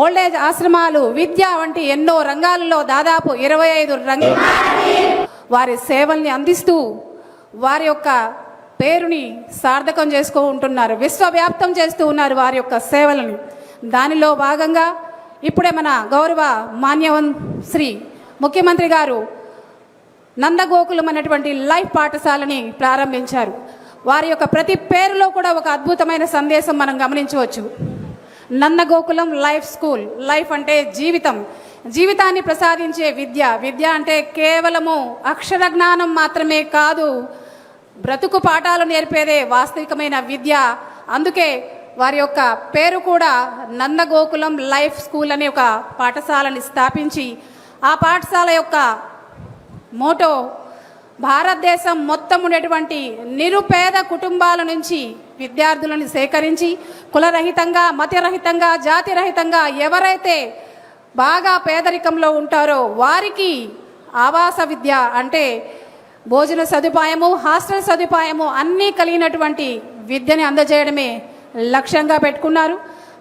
Old age ఆశ్రమాలు విద్య వంటి ఎన్నో రంగాలలో దాదాపు ఇరవై ఐదు రంగ వారి సేవల్ని అందిస్తూ వారి యొక్క పేరుని సార్థకం చేసుకో ఉంటున్నారు విశ్వవ్యాప్తం చేస్తూ ఉన్నారు వారి యొక్క సేవలను. దానిలో భాగంగా ఇప్పుడే మన గౌరవ మాన్యవన్ శ్రీ ముఖ్యమంత్రి గారు నందగోకులం అనేటువంటి లైఫ్ పాఠశాలని ప్రారంభించారు. వారి యొక్క ప్రతి పేరులో కూడా ఒక అద్భుతమైన సందేశం మనం గమనించవచ్చు. Nandagokulam life school. లైఫ్ అంటే జీవితం. జీవితాన్ని ప్రసాదించే విద్య. విద్య అంటే కేవలము అక్షర జ్ఞానం మాత్రమే కాదు బ్రతుకు పాఠాలు నేర్పేదే వాస్తవికమైన విద్య. అందుకే వారి యొక్క పేరు కూడా నందగోకులం లైఫ్ స్కూల్ అనే ఒక పాఠశాలని స్థాపించి ఆ పాఠశాల యొక్క మోటో భారతదేశం మొత్తం ఉండేటువంటి నిరుపేద కుటుంబాల నుంచి విద్యార్థులను సేకరించి కులరహితంగా మతరహితంగా జాతిరహితంగా ఎవరైతే బాగా పేదరికంలో ఉంటారో వారికి ఆవాస విద్య అంటే భోజన సదుపాయము హాస్టల్ సదుపాయము అన్నీ కలిగినటువంటి విద్యని అందజేయడమే లక్ష్యంగా పెట్టుకున్నారు.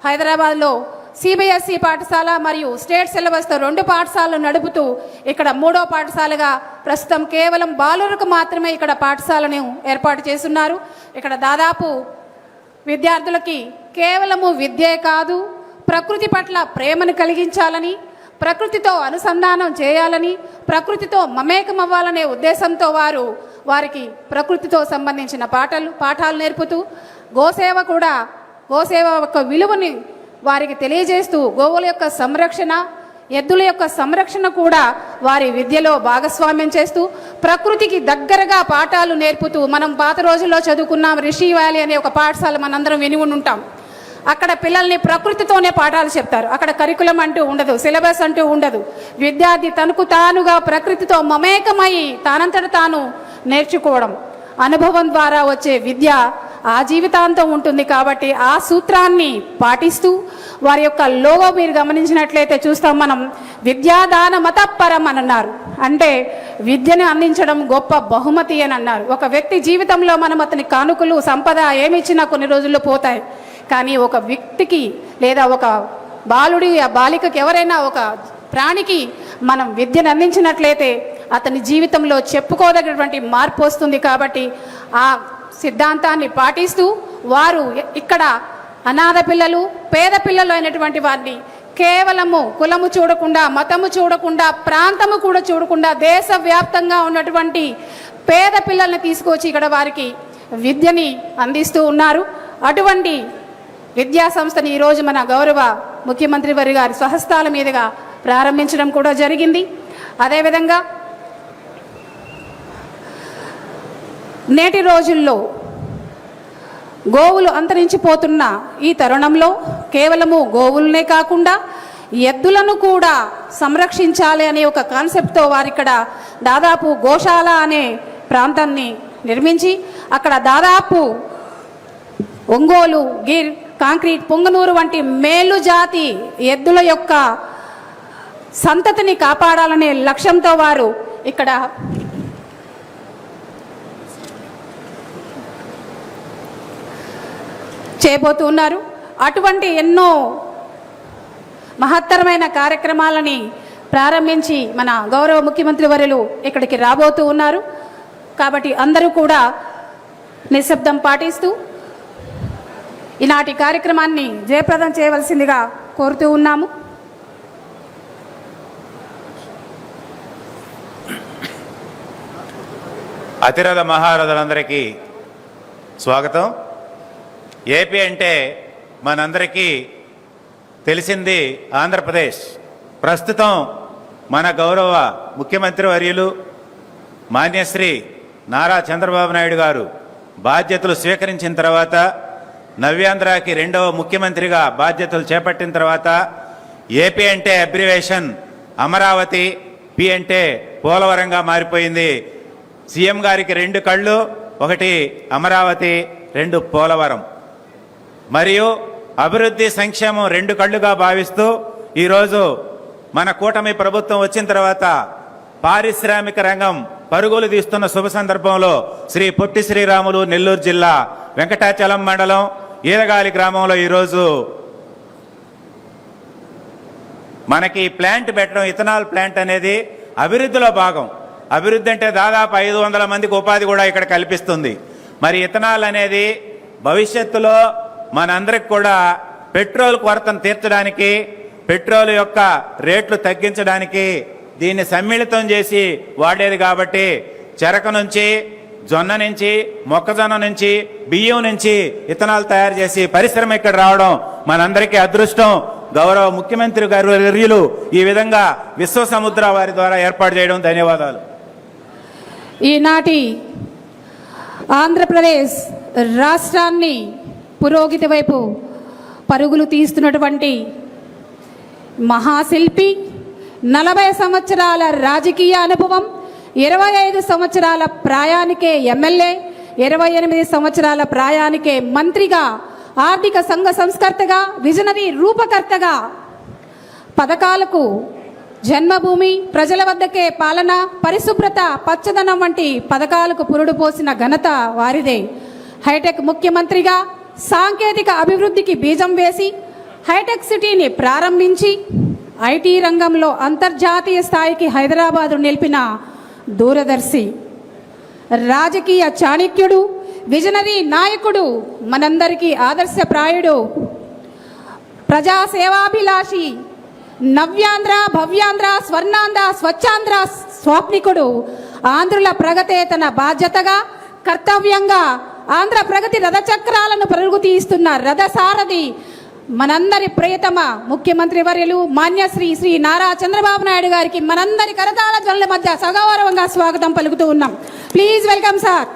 హైదరాబాద్లో సిబిఎస్ఈ పాఠశాల మరియు స్టేట్ సిలబస్తో రెండు పాఠశాలలు నడుపుతూ ఇక్కడ మూడో పాఠశాలగా ప్రస్తుతం కేవలం బాలులకు మాత్రమే ఇక్కడ పాఠశాలను ఏర్పాటు చేస్తున్నారు. ఇక్కడ దాదాపు విద్యార్థులకి కేవలము విద్యే కాదు ప్రకృతి పట్ల ప్రేమను కలిగించాలని ప్రకృతితో అనుసంధానం చేయాలని ప్రకృతితో మమేకమవ్వాలనే ఉద్దేశంతో వారు వారికి ప్రకృతితో సంబంధించిన పాటలు పాఠాలు నేర్పుతూ గోసేవ కూడా గోసేవ యొక్క విలువని వారికి తెలియజేస్తూ గోవుల యొక్క సంరక్షణ ఎద్దుల యొక్క సంరక్షణ కూడా వారి విద్యలో భాగస్వామ్యం చేస్తూ ప్రకృతికి దగ్గరగా పాఠాలు నేర్పుతూ మనం పాత రోజుల్లో చదువుకున్నాం రిషి వ్యాలీ అనే ఒక పాఠశాల మనందరం విని ఉంటాం. అక్కడ పిల్లల్ని ప్రకృతితోనే పాఠాలు చెప్తారు. అక్కడ కరికులం అంటూ ఉండదు సిలబస్ అంటూ ఉండదు. విద్యార్థి తనకు తానుగా ప్రకృతితో మమేకమై తానంతట తాను నేర్చుకోవడం. అనుభవం ద్వారా వచ్చే విద్య ఆ జీవితాంతం ఉంటుంది కాబట్టి ఆ సూత్రాన్ని పాటిస్తూ వారి యొక్క లోగో మీరు గమనించినట్లయితే చూస్తాం మనం విద్యాదాన మతపరం అని అన్నారు అంటే విద్యను అందించడం గొప్ప బహుమతి అని అన్నారు. ఒక వ్యక్తి జీవితంలో మనం అతని కానుకలు సంపద ఏమిచ్చినా కొన్ని రోజుల్లో పోతాయి. కానీ ఒక వ్యక్తికి లేదా ఒక బాలుడి ఆ బాలికకి ఎవరైనా ఒక ప్రాణికి మనం విద్యను అందించినట్లయితే అతని జీవితంలో చెప్పుకోదగినటువంటి మార్పు వస్తుంది కాబట్టి ఆ సిద్ధాంతాన్ని పాటిస్తూ వారు ఇక్కడ అనాథ పిల్లలు పేద పిల్లలు అయినటువంటి వారిని కేవలము కులము చూడకుండా మతము చూడకుండా ప్రాంతము కూడా చూడకుండా దేశవ్యాప్తంగా ఉన్నటువంటి పేద పిల్లల్ని తీసుకొచ్చి ఇక్కడ వారికి విద్యని అందిస్తూ ఉన్నారు. అటువంటి విద్యా సంస్థని ఈరోజు మన గౌరవ ముఖ్యమంత్రి వారి గారి స్వహస్తాల మీదుగా ప్రారంభించడం కూడా జరిగింది. అదేవిధంగా నేటి రోజుల్లో గోవులు అంతరించిపోతున్న ఈ తరుణంలో కేవలము గోవులనే కాకుండా ఎద్దులను కూడా సంరక్షించాలి అనే ఒక కాన్సెప్ట్తో వారిక్కడ దాదాపు గోశాల అనే ప్రాంతాన్ని నిర్మించి అక్కడ దాదాపు ఒంగోలు గిర్ కాంక్రీట్ పొంగనూరు వంటి మేలు జాతి ఎద్దుల యొక్క సంతతిని కాపాడాలనే లక్ష్యంతో వారు ఇక్కడ చేయబోతూ ఉన్నారు. అటువంటి ఎన్నో మహత్తరమైన కార్యక్రమాలని ప్రారంభించి మన గౌరవ ముఖ్యమంత్రి వర్యులు ఇక్కడికి రాబోతూ ఉన్నారు. కాబట్టి అందరూ కూడా నిశ్శబ్దం పాటిస్తూ ఈనాటి కార్యక్రమాన్ని జయప్రదం చేయవలసిందిగా కోరుతూ ఉన్నాము. అతిరథ మహారథులందరికీ స్వాగతం. ఏపీ అంటే మనందరికీ తెలిసింది ఆంధ్రప్రదేశ్. ప్రస్తుతం మన గౌరవ ముఖ్యమంత్రి వర్యులు మాన్యశ్రీ నారా చంద్రబాబు నాయుడు గారు బాధ్యతలు స్వీకరించిన తర్వాత నవ్యాంధ్రకి రెండవ ముఖ్యమంత్రిగా బాధ్యతలు చేపట్టిన తర్వాత ఏపీ అంటే అబ్రివేషన్ అమరావతి పి అంటే పోలవరంగా మారిపోయింది. సీఎం గారికి రెండు కళ్ళు ఒకటి అమరావతి రెండు పోలవరం. మరియు అభివృద్ధి సంక్షేమం రెండు కళ్ళుగా భావిస్తూ ఈరోజు మన కూటమి ప్రభుత్వం వచ్చిన తర్వాత పారిశ్రామిక రంగం పరుగులు తీస్తున్న శుభ సందర్భంలో శ్రీ పొట్టి శ్రీరాములు నెల్లూరు జిల్లా వెంకటాచలం మండలం ఈరగాలి గ్రామంలో ఈరోజు మనకి ఈ ప్లాంట్ పెట్టడం ఇథనాల్ ప్లాంట్ అనేది అభివృద్ధిలో భాగం. అభివృద్ధి అంటే దాదాపు ఐదు వందల మందికి ఉపాధి కూడా ఇక్కడ కల్పిస్తుంది. మరి ఇథనాల్ అనేది భవిష్యత్తులో మనందరికి కూడా పెట్రోల్ కొరతను తీర్చడానికి పెట్రోల్ యొక్క రేట్లు తగ్గించడానికి దీన్ని సమ్మిళితం చేసి వాడేది కాబట్టి చెరక నుంచి జొన్న నుంచి మొక్కజొన్న నుంచి బియ్యం నుంచి ఇథనాల్ తయారు చేసి పరిశ్రమ ఇక్కడ రావడం మనందరికీ అదృష్టం. గౌరవ ముఖ్యమంత్రి గారు ఈ విధంగా విశ్వ సముద్ర వారి ద్వారా ఏర్పాటు చేయడం ధన్యవాదాలు. ఈనాటి ఆంధ్రప్రదేశ్ రాష్ట్రాన్ని పురోగతి వైపు పరుగులు తీస్తున్నటువంటి మహాశిల్పి నలభై సంవత్సరాల రాజకీయ అనుభవం ఇరవై ఐదు సంవత్సరాల ప్రాయానికే ఎమ్మెల్యే ఇరవై ఎనిమిది సంవత్సరాల ప్రాయానికే మంత్రిగా ఆర్థిక సంఘ సంస్కర్తగా విజనరీ రూపకర్తగా పథకాలకు జన్మభూమి ప్రజల వద్దకే పాలన పరిశుభ్రత పచ్చదనం వంటి పథకాలకు పురుడు పోసిన ఘనత వారిదే. హైటెక్ ముఖ్యమంత్రిగా సాంకేతిక అభివృద్ధికి బీజం వేసి హైటెక్ సిటీని ప్రారంభించి ఐటీ రంగంలో అంతర్జాతీయ స్థాయికి హైదరాబాదు నిలిపిన దూరదర్శి. రాజకీయ చాణక్యుడు విజనరీ నాయకుడు మనందరికీ ఆదర్శప్రాయుడు. ప్రజాసేవాభిలాషి నవ్యాంధ్ర భవ్యాంధ్ర స్వర్ణాంధ్ర స్వచ్ఛాంధ్ర స్వాప్నికుడు ఆంధ్రుల ప్రగతే తన బాధ్యతగా కర్తవ్యంగా ఆంధ్ర ప్రగతి రథచక్రాలను పరుగు తీస్తున్న రథసారథి మనందరి ప్రియతమ ముఖ్యమంత్రి వర్యులు మాన్యశ్రీ శ్రీ నారా చంద్రబాబు నాయుడు గారికి మనందరి కరతాళ ధ్వనుల మధ్య సగౌరవంగా స్వాగతం పలుకుతూ ఉన్నాం. Please welcome sir